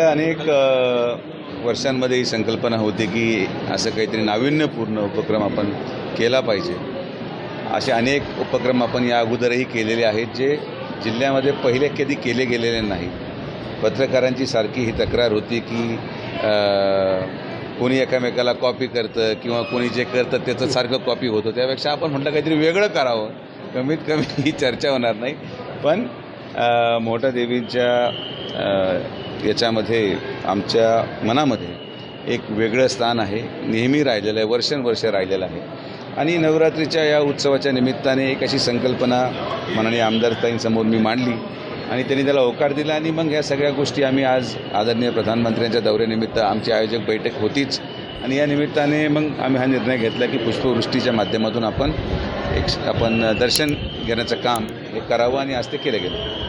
अनेक वर्षांमध्ये ही संकल्पना होती की असं काहीतरी नाविन्यपूर्ण उपक्रम आपण केला पाहिजे. असे अनेक उपक्रम आपण या अगोदरही केलेले आहेत जे जिल्ह्यामध्ये पहिले कधी केले गेलेले नाही. पत्रकारांची सारखी ही तक्रार होती की कोणी एकामेकाला कॉपी करतं किंवा कोणी जे करतं त्याचं सारखं कॉपी होतं. त्यापेक्षा आपण म्हटलं काहीतरी वेगळं करावं. कमीत कमी ही चर्चा होणार नाही. पण मोठ्या देवींच्या याच्यामध्ये आमच्या मनामध्ये एक वेगळं स्थान आहे. नेहमी राहिलेलं आहे वर्षानुवर्ष राहिलेलं आहे. आणि नवरात्रीच्या या उत्सवाच्या निमित्ताने एक अशी संकल्पना माननीय आमदारताईंसमोर मी मांडली आणि त्यांनी त्याला होकार दिला आणि मग ह्या सगळ्या गोष्टी आम्ही आज आदरणीय प्रधानमंत्र्यांच्या दौऱ्यानिमित्त आमची आयोजक बैठक होतीच. आणि या निमित्ताने मग आम्ही हा निर्णय घेतला की पुष्पवृष्टीच्या माध्यमातून आपण एक आपण दर्शन घेण्याचं काम हे करावं आणि आज ते केलं गेलं.